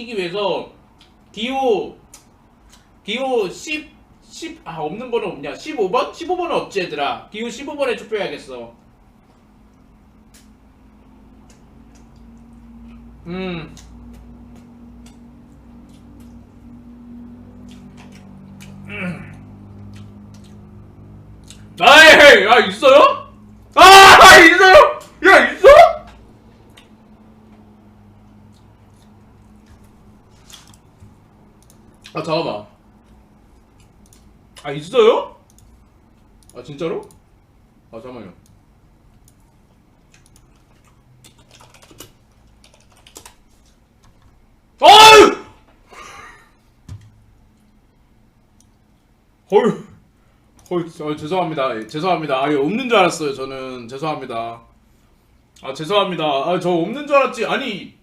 시키기 위해서 기호 기호 10 10 아 없는 번호 없냐? 15번? 15번은 없지 얘들아. 기호 15번에 투표해야겠어. 음. 아이, 아 있어요? 아 있어요? 야 있어? 아 잠깐만. 아 있어요? 아 진짜로? 아 잠깐만요. 아유! 헐. 헐, 어, 죄송합니다. 예, 죄송합니다. 아니 없는 줄 알았어요. 저는 죄송합니다. 아 죄송합니다. 아 저 없는 줄 알았지. 아니